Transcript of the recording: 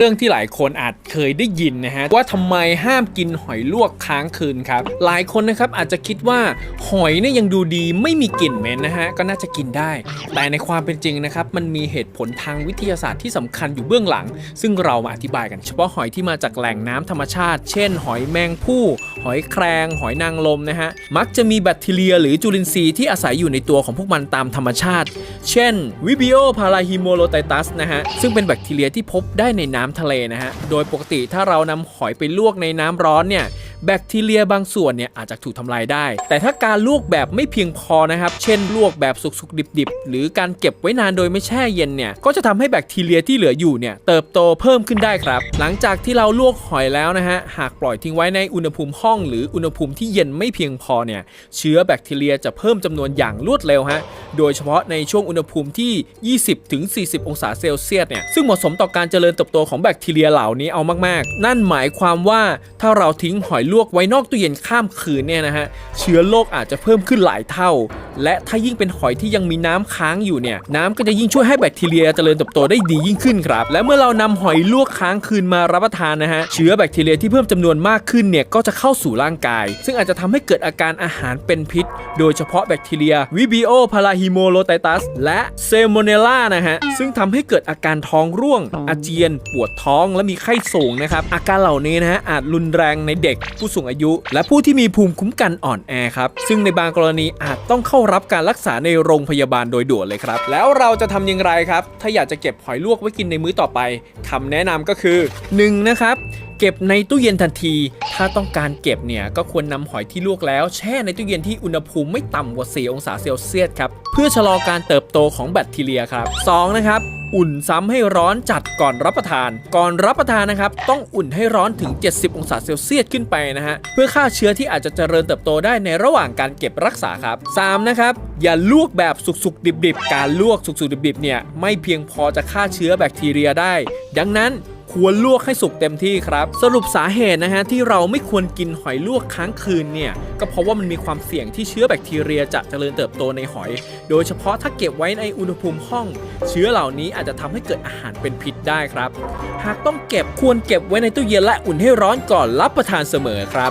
เรื่องที่หลายคนอาจเคยได้ยินนะฮะว่าทำไมห้ามกินหอยลวกค้างคืนครับหลายคนนะครับอาจจะคิดว่าหอยเนี่ยยังดูดีไม่มีกลิ่นเหม็นนะฮะก็น่าจะกินได้ แต่ในความเป็นจริงนะครับมันมีเหตุผลทางวิทยาศาสตร์ที่สำคัญอยู่เบื้องหลัง ซึ่งเรามาอธิบายกันเฉพาะหอยที่มาจากแหล่งน้ำธรรมชาติ เช่น หอยแมงผู้หอยแครง หอยนางรมนะฮะมักจะมีแบคทีเรียหรือจุลินทรีย์ที่อาศัยอยู่ในตัวของพวกมันตามธรรมชาติ เช่น Vibrio parahiemolothitus นะฮะซึ่งเป็นแบคทีเรียที่พบได้ในน้ำทะเลนะฮะ โดยปกติถ้าเรานำหอยไปลวกในน้ำร้อนเนี่ย แบคทีเรียบางส่วนเนี่ยอาจจะถูกทำลายได้ แต่ถ้าการลวกแบบไม่เพียงพอนะครับ เช่นลวกแบบสุกๆดิบๆ หรือการเก็บไว้นานโดยไม่แช่เย็นเนี่ย ก็จะทำให้แบคทีเรียที่เหลืออยู่เนี่ยเติบโตเพิ่มขึ้นได้ครับ หลังจากที่เราลวกหอยแล้วนะฮะ หากปล่อยทิ้งไว้ในอุณหภูมิห้อง หรืออุณหภูมิที่เย็นไม่เพียงพอเนี่ย เชื้อแบคทีเรียจะเพิ่มจำนวนอย่างรวดเร็วฮะ โดยเฉพาะในช่วงอุณหภูมิที่ 20ถึง40 องศาเซลเซียสเนี่ยซึ่งเหมาะสมต่อการเจริญเติบโตของแบคทีเรียเหล่านี้เอามากๆ นั่นหมายความว่าถ้าเราทิ้งหอยลวกไว้นอกตู้เย็นข้ามคืนเนี่ยนะฮะเชื้อโรคอาจจะเพิ่มขึ้นหลายเท่าและถ้ายิ่งเป็นหอยที่ยังมีน้ำค้างอยู่เนี่ยน้ำก็จะยิ่งช่วยให้แบคทีเรียเจริญเติบโตได้ดียิ่งขึ้นครับ และเมื่อเรานำหอยลวกค้างคืนมารับประทานนะฮะเชื้อแบคทีเรียที่เพิ่มจำนวนมากขึ้นเนี่ยก็จะเข้าสู่ร่างกาย ซึ่งอาจจะทำให้เกิดอาการอาหารเป็นพิษ โดยเฉพาะแบคทีเรีย Vibrio parahiemolothitus และ Salmonella นะฮะซึ่งทำให้เกิดอาการท้องร่วง อาเจียน ปวดท้องและมีไข้สูงนะครับอาการเหล่านี้นะฮะอาจรุนแรงในเด็กผู้สูงอายุ และผู้ที่มีภูมิคุ้มกันอ่อนแอครับซึ่งในบางกรณีอาจต้องเข้ารับการรักษาในโรงพยาบาลโดยด่วนเลยครับ แล้วเราจะทำอย่างไรครับ ถ้าอยากจะเก็บหอยลวกไว้กินในมื้อต่อไปคำแนะนำก็คือ 1. นะครับ เก็บในตู้เย็นทันที ถ้าต้องการเก็บเนี่ยก็ควรนำหอยที่ลวกแล้ว แช่ในตู้เย็นที่อุณหภูมิไม่ต่ำกว่า 4 องศาเซลเซียสครับ เพื่อชะลอการเติบโตของแบคทีเรียครับ 2 นะครับอุ่นซ้ำให้ร้อนจัดก่อนรับประทาน ก่อนรับประทานนะครับ ต้องอุ่นให้ร้อนถึง 70 องศาเซลเซียสขึ้นไปนะฮะ เพื่อฆ่าเชื้อที่อาจจะเจริญเติบโตได้ในระหว่างการเก็บรักษาครับ 3 นะครับ อย่าลวกแบบสุกๆ ดิบๆ การลวกสุกๆ ดิบๆ เนี่ย ไม่เพียงพอจะฆ่าเชื้อแบคทีเรียได้ ดังนั้น ควรลวกให้สุกเต็มที่ครับ สรุปสาเหตุนะฮะที่เราไม่ควรกินหอยลวกค้างคืนเนี่ยก็เพราะว่ามันมีความเสี่ยงที่เชื้อแบคทีเรียจะเจริญเติบโตในหอย โดยเฉพาะถ้าเก็บไว้ในอุณหภูมิห้อง เชื้อเหล่านี้อาจจะทำให้เกิดอาหารเป็นพิษได้ครับ หากต้องเก็บควรเก็บไว้ในตู้เย็นและอุ่นให้ร้อนก่อนรับประทานเสมอครับ